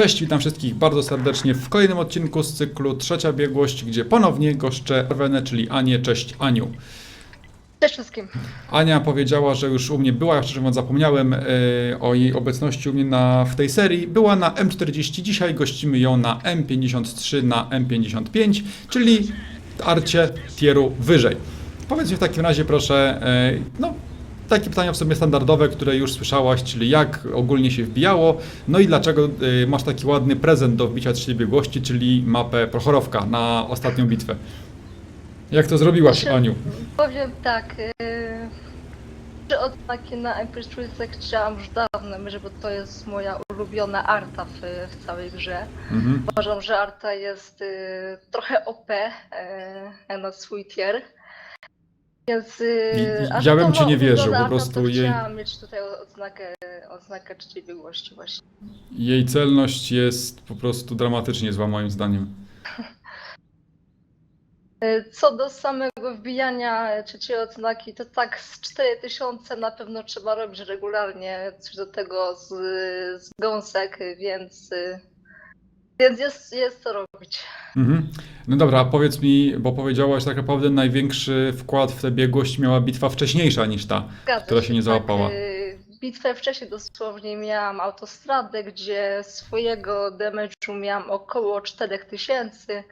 Cześć, witam wszystkich bardzo serdecznie w kolejnym odcinku z cyklu Trzecia Biegłość, gdzie ponownie goszczę Arwenę, czyli Anię. Cześć Aniu. Cześć wszystkim. Ania powiedziała, że już u mnie była, ja szczerze mówiąc zapomniałem e, o jej obecności u mnie na, w tej serii. Była na M40, dzisiaj gościmy ją na M53, na M55, czyli arcie tieru wyżej. Powiedz mi w takim razie proszę, e, no takie pytania w sumie standardowe, które już słyszałaś, czyli jak ogólnie się wbijało, no i dlaczego e, masz taki ładny prezent do wbicia trzeciej biegłości, czyli mapę Prochorowka na ostatnią bitwę. Jak to zrobiłaś, Aniu? Powiem tak. Yy, odznaki na MP3 chciałam już dawno, że bo to jest moja ulubiona arta w, w całej grze. Mhm. Uważam, że arta jest yy, trochę OP yy, na swój tier. Więc yy, I- aż ja bym ci nie ma wierzył, po prostu to jej- Chciałam mieć tutaj odznakę, odznakę biegłości właśnie. Jej celność jest po prostu dramatycznie zła moim zdaniem. Y, Co do samego wbijania trzeciej odznaki, to tak z 4000 na pewno trzeba robić regularnie, coś do tego z, z gąsek, więc, y, więc jest, jest co robić. Mhm. No dobra, a powiedz mi, bo powiedziałaś tak naprawdę największy wkład w tę biegłość miała bitwa wcześniejsza niż ta. Zgadza Która się nie załapała. y, Bitwę wcześniej dosłownie miałam autostradę, gdzie swojego damage'u miałam około 4000 y,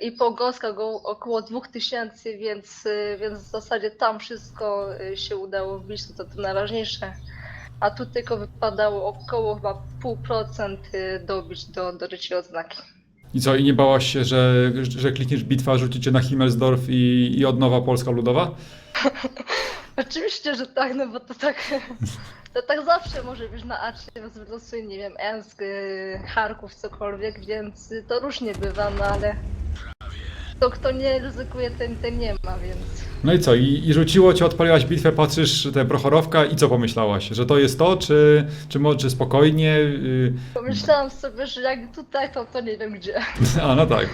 i po gąskach go około 2000, więc, y, więc w zasadzie tam wszystko y, się udało wbić, to to najważniejsze. A tu tylko wypadało około chyba pół procent y, dobić do, do trzeciej odznaki. I co, i nie bałaś się, że, że klikniesz bitwa, rzucicie na Himmelsdorf i, i od nowa Polska Ludowa? Oczywiście, że tak, no bo to tak, to tak zawsze może być na Acie, wylosuj, nie wiem, Ensk, y, Charków, cokolwiek, więc y, to różnie bywa, no ale to kto nie ryzykuje, ten, ten nie ma, więc No i co, i, i rzuciło cię, odpaliłaś bitwę, patrzysz tę Prochorowka i co pomyślałaś? Że to jest to, czy, czy może spokojnie? Yy, pomyślałam sobie, że jak tutaj, to, to nie wiem gdzie. A, no tak.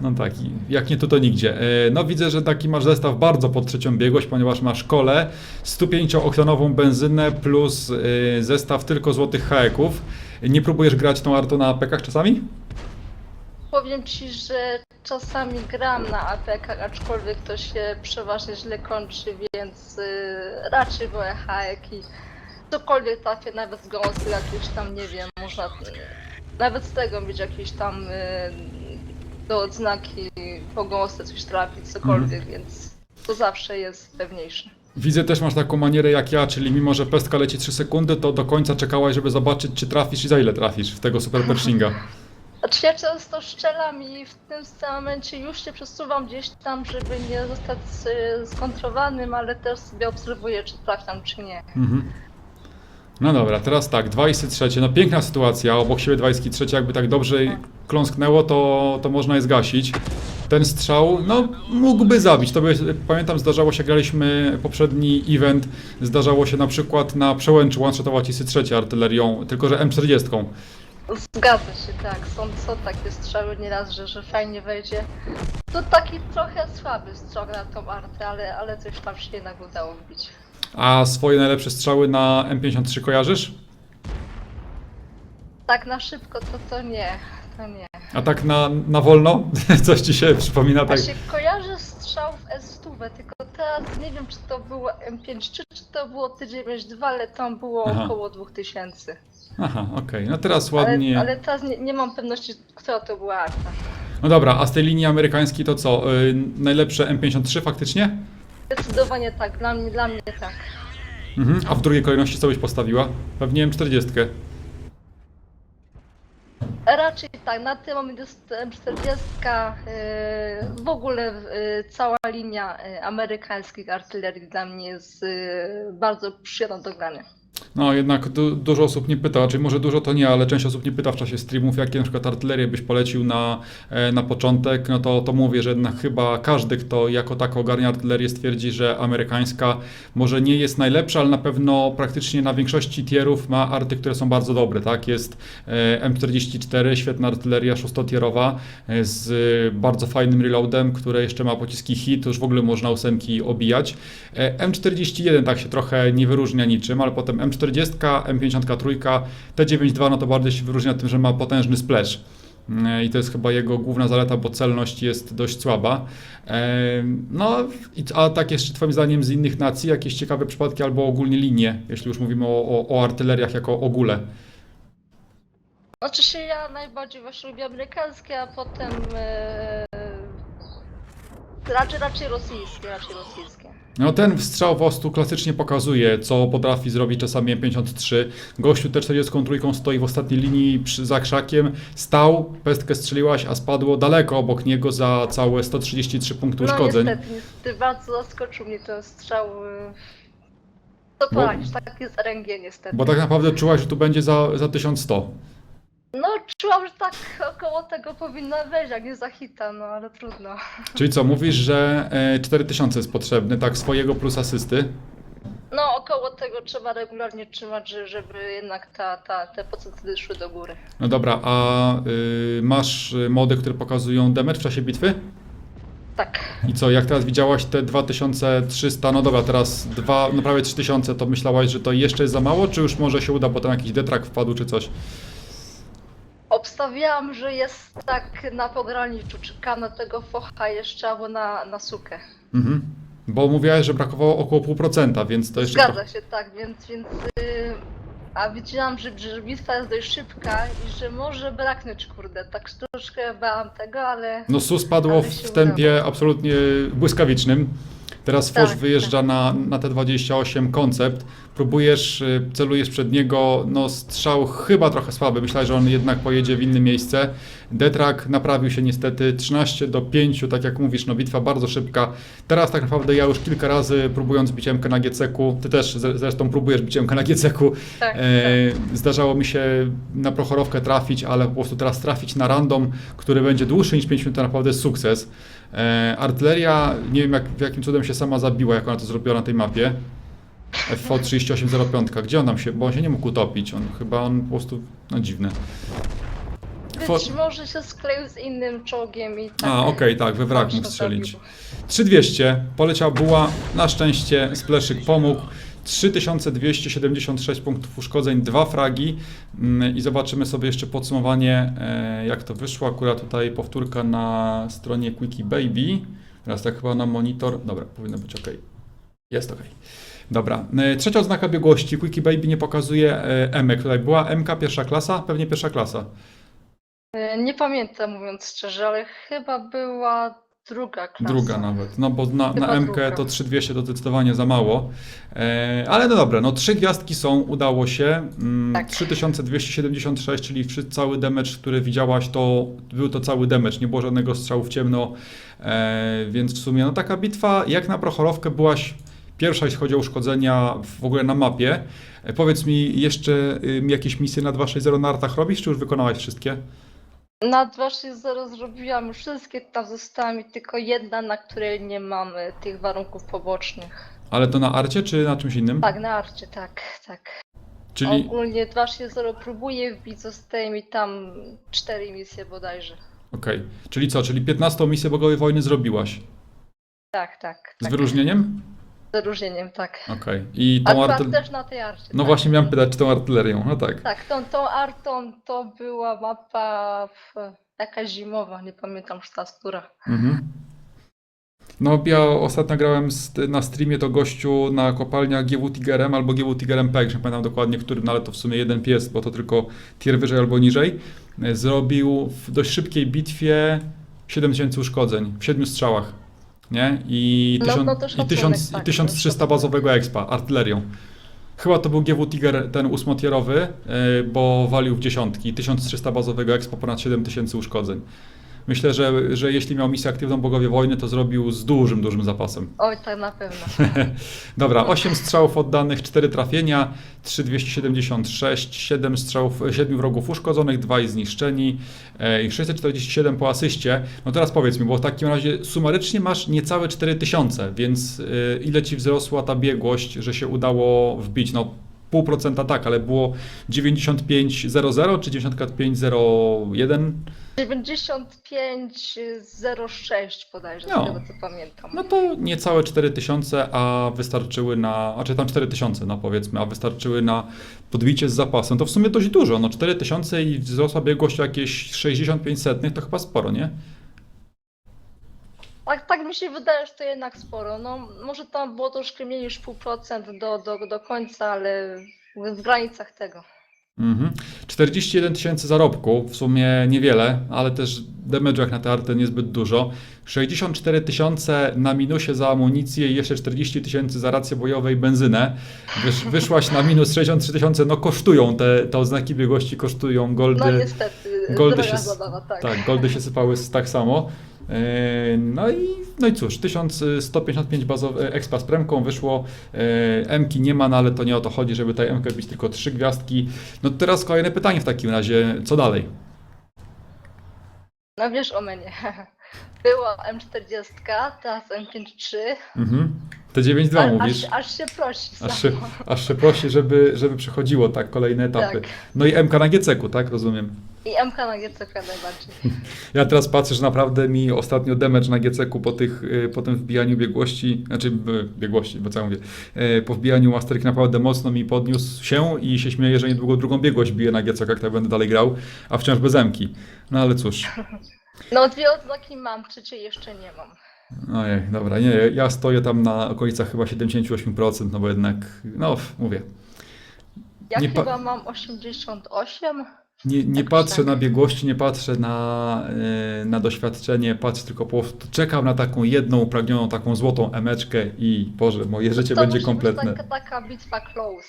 No tak, i jak nie tu, to nigdzie. E, No widzę, że taki masz zestaw bardzo pod trzecią biegłość, ponieważ masz kole, 105-oktanową benzynę plus e, zestaw tylko złotych haeków. Nie próbujesz grać tą artą na apekach czasami? Powiem Ci, że czasami gram na APK, aczkolwiek to się przeważnie źle kończy, więc y, raczej wolę hajek i cokolwiek trafię, nawet z gąsy jakieś tam, nie wiem, można y, nawet z tego mieć jakieś tam y, do odznaki po gąsce coś trafić, cokolwiek, więc to zawsze jest pewniejsze. Widzę też masz taką manierę jak ja, czyli mimo, że pestka leci 3 sekundy, to do końca czekałaś, żeby zobaczyć, czy trafisz i za ile trafisz w tego super Pershinga. Znaczy ja często strzelam i w tym samym momencie już się przesuwam gdzieś tam, żeby nie zostać y, skontrowanym, ale też sobie obserwuję, czy trafiam, czy nie. Mhm. No dobra, teraz tak, dwa isy trzecie, no piękna sytuacja, obok siebie dwa iski trzecie, jakby tak dobrze kląsknęło, to, to można je zgasić. Ten strzał, no mógłby zabić, to by, pamiętam zdarzało się, graliśmy poprzedni event, zdarzało się na przykład na przełęczu one-shotować isy trzecie artylerią, tylko że M40. Zgadza się, tak. Są, są takie strzały nieraz, że, że fajnie wejdzie. To taki trochę słaby strzał na tą artę, ale, ale coś tam się jednak udało wbić. A swoje najlepsze strzały na M53 kojarzysz? Tak na szybko to to nie, to nie. A tak na, na wolno? Coś ci się przypomina tak? się kojarzę strzał w S100, tylko teraz nie wiem, czy to było M5, czy, czy to było T92, ale tam było Aha. około 2000. Aha, okej, no teraz ładnie. Ale, ale teraz nie, nie mam pewności, która to była arta. No dobra, a z tej linii amerykańskiej to co? Y, najlepsze M53 faktycznie? Zdecydowanie tak, dla mnie, dla mnie tak. Mhm. A w drugiej kolejności co byś postawiła? Pewnie M40. Raczej tak, na tym moment jest M40, yy, w ogóle yy, cała linia yy, amerykańskich artylerii dla mnie jest yy, bardzo przyjemna do grania. No jednak du dużo osób nie pyta, czyli może dużo to nie, ale część osób nie pyta w czasie streamów, jakie na przykład artylerię byś polecił na, e, na początek, no to, to mówię, że jednak chyba każdy, kto jako tako ogarnia artylerię stwierdzi, że amerykańska może nie jest najlepsza, ale na pewno praktycznie na większości tierów ma arty, które są bardzo dobre, tak? Jest e, M44, świetna artyleria szóstotierowa e, z bardzo fajnym reloadem, które jeszcze ma pociski hit, już w ogóle można ósemki obijać. E, M41 tak się trochę nie wyróżnia niczym, ale potem M40 M40, M53, T92 no to bardziej się wyróżnia tym, że ma potężny splash. E, I to jest chyba jego główna zaleta, bo celność jest dość słaba. E, No, a tak jeszcze Twoim zdaniem z innych nacji, jakieś ciekawe przypadki albo ogólnie linie, jeśli już mówimy o, o, o artyleriach jako ogóle. Znaczy się ja najbardziej właśnie lubię amerykańskie, a potem e, raczej, raczej rosyjskie, raczej rosyjskie. No ten strzał w ostu klasycznie pokazuje, co potrafi zrobić czasami M53. Gościu T43 stoi w ostatniej linii przy, za krzakiem, stał, pestkę strzeliłaś, a spadło daleko obok niego za całe 133 punkty No uszkodzeń. niestety, niestety bardzo zaskoczył mnie ten strzał. e, Co Bo- tak jest RNG niestety. Bo tak naprawdę czułaś, że tu będzie za, za 1100. No czułam, że tak około tego powinno wejść, jak nie za hita, no ale trudno. Czyli co, mówisz, że e, 4000 jest potrzebny, tak swojego plus asysty? No około tego trzeba regularnie trzymać, że- żeby jednak ta, ta, te procenty szły do góry. No dobra, a y, masz y, mody, które pokazują damage w czasie bitwy? Tak. I co, jak teraz widziałaś te 2300, no dobra, teraz dwa, no prawie 3000, to myślałaś, że to jeszcze jest za mało, czy już może się uda, bo tam jakiś detrak wpadł czy coś? Obstawiałam, że jest tak na pograniczu, czekam na tego focha jeszcze albo na, na sukę. Mhm. Bo mówiłaś, że brakowało około pół procenta, więc to jeszcze Zgadza się, tak, więc, więc yy, a widziałam, że, że bitwa jest dość szybka i że może braknąć, kurde, tak troszkę bałam tego, ale No SUS padło Ale w się tempie absolutnie błyskawicznym. Teraz Tak, Fosz wyjeżdża na, na T28 koncept. Próbujesz, y, celujesz przed niego, no strzał chyba trochę słaby. Myślałem, że on jednak pojedzie w inne miejsce. Detrak naprawił się niestety 13 do 5, tak jak mówisz, no bitwa bardzo szybka. Teraz tak naprawdę ja już kilka razy próbując MK na GCK, ty też zre- zresztą próbujesz MK na GCK, tak, E, zdarzało mi się na prochorowkę trafić, ale po prostu teraz trafić na random, który będzie dłuższy niż 5 minut, to naprawdę sukces. E, artyleria, nie wiem jak, w jakim cudem się sama zabiła, jak ona to zrobiła na tej mapie. FO 3805, gdzie on tam się, bo on się nie mógł utopić, on chyba on po prostu, no dziwne. Być może się skleił z innym czołgiem i tak. A, okej, tak, we wrak mógł strzelić. zabił. 3200, poleciał buła, na szczęście Spleszyk pomógł. 3276 punktów uszkodzeń, dwa fragi Mm, i zobaczymy sobie jeszcze podsumowanie, e, jak to wyszło. Akurat tutaj powtórka na stronie Quickie Baby. Teraz tak chyba na monitor. Dobra, powinno być ok. Jest ok. Dobra, e, trzecia oznaka biegłości. Quickie Baby nie pokazuje e, emek. Tutaj była MK pierwsza klasa, pewnie pierwsza klasa. Nie pamiętam mówiąc szczerze, ale chyba była druga klasa. Druga nawet, no bo na, Chyba na MK druga. to 3200 to zdecydowanie za mało. E, ale no dobra, no trzy gwiazdki są, udało się. Mm, Tak. 3276, czyli wszy- cały damage, który widziałaś, to był to cały damage, nie było żadnego strzału w ciemno, e, więc w sumie no taka bitwa, jak na prochorowkę byłaś pierwsza, jeśli chodzi o uszkodzenia w ogóle na mapie. E, powiedz mi, jeszcze y, jakieś misje na 260 na artach robisz, czy już wykonałaś wszystkie? Na 260 zrobiłam wszystkie, tam została mi tylko jedna, na której nie mamy tych warunków pobocznych. Ale to na arcie, czy na czymś innym? Tak, na arcie, tak, tak. Czyli... Ogólnie 260 próbuję wbić, zostaje mi tam cztery misje bodajże. Okej, czyli co, czyli 15 misję Bogowej Wojny zrobiłaś? Tak, tak. Z tak. wyróżnieniem? Z wyróżnieniem, tak. Okej. I tą Akurat też na tej arcie. No tak. właśnie miałem pytać, czy tą artylerią. No tak. Tak, tą, tą artą to była mapa w, jakaś zimowa, nie pamiętam już teraz która. Mhm. No ja ostatnio grałem z, na streamie to gościu na kopalniach GW Tigerem albo GW Tigerem P, już nie pamiętam dokładnie którym, no ale to w sumie jeden pies, bo to tylko tier wyżej albo niżej. e, Zrobił w dość szybkiej bitwie 7000 uszkodzeń w 7 strzałach. Nie? I, No, tysiąc, no i, szacunek, tysiąc, tak, i to 1300 szacunek. bazowego expa artylerią. Chyba to był GW Tiger ten ósmotierowy, e, bo walił w dziesiątki. 1300 bazowego expo, ponad 7000 uszkodzeń. Myślę, że, że jeśli miał misję aktywną Bogowie Wojny, to zrobił z dużym, dużym zapasem. Oj, tak na pewno. Dobra, 8 strzałów oddanych, 4 trafienia, 3276, 7 strzałów, 7 wrogów uszkodzonych, 2 i zniszczeni e, i 647 po asyście. No teraz powiedz mi, bo w takim razie sumarycznie masz niecałe 4000, więc e, ile ci wzrosła ta biegłość, że się udało wbić? No pół procenta tak, ale było 95,00 czy 95,01? 95,06 bodajże, No. z tego co pamiętam. No to niecałe 4000, a wystarczyły na, znaczy tam 4000, no powiedzmy, a wystarczyły na podbicie z zapasem. To w sumie dość dużo, no 4000 i wzrosła biegłość o jakieś 65 setnych, to chyba sporo, nie? Tak, tak mi się wydaje, że to jednak sporo. No, może tam było troszkę mniej niż pół procent do, do, do końca, ale w granicach tego. Mhm. 41 tysięcy zarobku, w sumie niewiele, ale też damage'u jak na te arty niezbyt dużo. 64 tysiące na minusie za amunicję i jeszcze 40 tysięcy za rację bojowe i benzynę. Wysz, wyszłaś na minus 63 tysiące, no kosztują te, te oznaki biegłości, kosztują goldy. No niestety, goldy się zabawa, tak. Tak, goldy się sypały tak samo. Yy, No i, no i cóż, 1155 bazowy expa z premką wyszło. Yy, M-ki nie ma, no ale to nie o to chodzi, żeby tutaj M-kę bić tylko trzy gwiazdki. No teraz kolejne pytanie w takim razie, co dalej? No wiesz o mnie. Była M40, teraz M53. Mhm. Te 9-2 A- mówisz. Aż, aż się prosi. Aż się, aż się prosi, żeby, żeby przechodziło tak kolejne etapy. Tak. No i MK na GCK, tak? Rozumiem. I MK na GCK najbardziej. Ja teraz patrzę, że naprawdę mi ostatnio damage na GCK po, tych, y, po tym wbijaniu biegłości, znaczy biegłości, bo co ja mówię, y, po wbijaniu masterki naprawdę mocno mi podniósł się i się śmieję, że niedługo drugą biegłość biję na GCK, jak tak będę dalej grał, a wciąż bez emki. No ale cóż, No dwie odznaki mam, trzeciej jeszcze nie mam. ojej, dobra, nie, ja stoję tam na okolicach chyba 78%, no bo jednak, no mówię, Ja chyba mam 88. Nie, nie Jakoś patrzę tak. na biegłości, nie patrzę na, yy, na doświadczenie, patrzę tylko po prostu, czekam na taką jedną upragnioną, taką złotą emeczkę i Boże, moje życie to będzie kompletne. Być taka, taka bitwa close.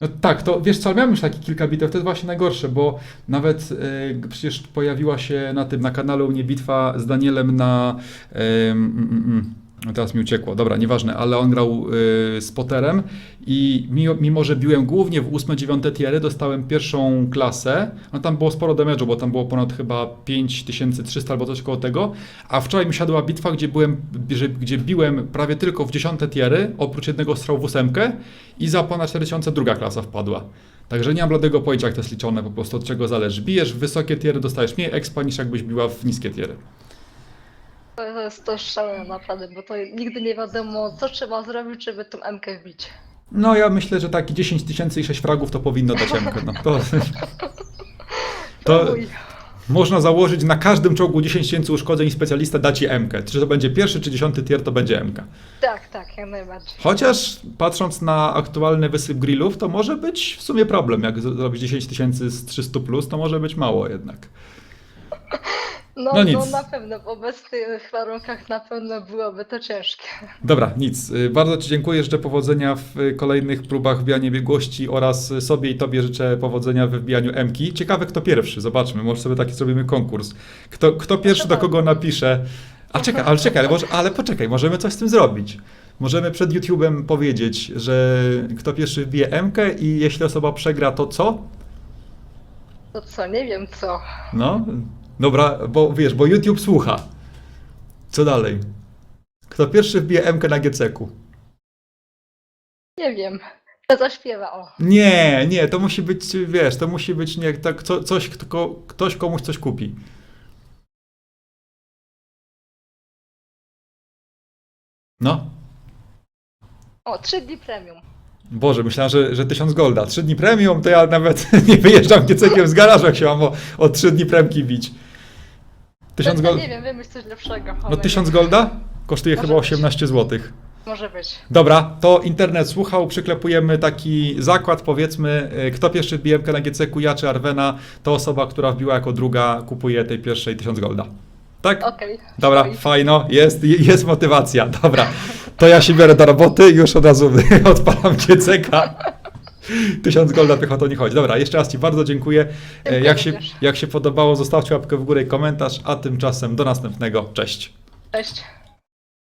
No tak, to wiesz co, miałem już takie kilka bitew, to jest właśnie najgorsze, bo nawet yy, przecież pojawiła się na tym, na kanale u mnie bitwa z Danielem na... Yy, mm, mm, mm. Teraz mi uciekło, dobra, nieważne, ale on grał yy, z Potterem i mimo, mimo, że biłem głównie w 8-9 tiery, dostałem pierwszą klasę, no tam było sporo damage'u, bo tam było ponad chyba 5300 albo coś koło tego, a wczoraj mi siadła bitwa, gdzie byłem, że- gdzie biłem prawie tylko w 10 tiery, oprócz jednego strzału w ósemkę i za ponad 4000 druga klasa wpadła. Także nie mam bladego pojęcia, jak to jest liczone, po prostu od czego zależy. Bijesz w wysokie tiery, dostajesz mniej expa niż jakbyś biła w niskie tiery. To jest to szalone naprawdę, bo to nigdy nie wiadomo, co trzeba zrobić, żeby tą MK wbić. No ja myślę, że taki 10 tysięcy i 6 fragów to powinno dać emkę. No, to, to można założyć na każdym czołgu 10 tysięcy uszkodzeń i specjalista da ci emkę. Czy to będzie pierwszy, czy dziesiąty tier, to będzie emka. Tak, tak, jak najbardziej. Chociaż patrząc na aktualny wysyp grillów, to może być w sumie problem. Jak zrobić 10 tysięcy z 300 plus, to może być mało jednak. No, No no, nic. na pewno, w obecnych warunkach na pewno byłoby to ciężkie. Dobra, nic. Y, Bardzo Ci dziękuję. Życzę powodzenia w y, kolejnych próbach wbijania biegłości oraz sobie i Tobie życzę powodzenia we wbijaniu Mki. Ciekawe kto pierwszy, zobaczmy, może sobie taki zrobimy konkurs. Kto, kto pierwszy do kogo napisze. A czekaj, ale czekaj, ale, może, ale poczekaj, możemy coś z tym zrobić. Możemy przed YouTube'em powiedzieć, że kto pierwszy wbije Mkę i jeśli osoba przegra, to co? To co, nie wiem co. No, dobra, bo wiesz, bo YouTube słucha. Co dalej? Kto pierwszy wbije Mkę na GCQ? Nie wiem. To zaśpiewa, o. Nie, nie, to musi być, wiesz, to musi być nie, tak, co, coś, kto, ktoś komuś coś kupi. No, O, 3 dni premium. Boże, myślałem, że, że 1000 golda. 3 dni premium, to ja nawet nie wyjeżdżam giecekiem z garażu, jak się mam o, o 3 dni premki bić. 1000 Ja golda? Nie wiem, wymyśl coś lepszego. No 1000 golda? Kosztuje Może chyba być. 18 zł. Może być. Dobra, to internet słuchał, przyklepujemy taki zakład, powiedzmy, y, kto pierwszy wbije na GCQ, ja czy Arwena, to osoba, która wbiła jako druga, kupuje tej pierwszej 1000 golda. Tak? Okej. Dobra, Oj. fajno, jest, jest motywacja, dobra. To ja się biorę do roboty i już od razu odpalam GCK. 1000 golda tych o to nie chodzi. Dobra, jeszcze raz Ci bardzo dziękuję. E, Dziękuję Jak się, również. jak się podobało, zostawcie łapkę w górę i komentarz, a tymczasem do następnego. Cześć. Cześć.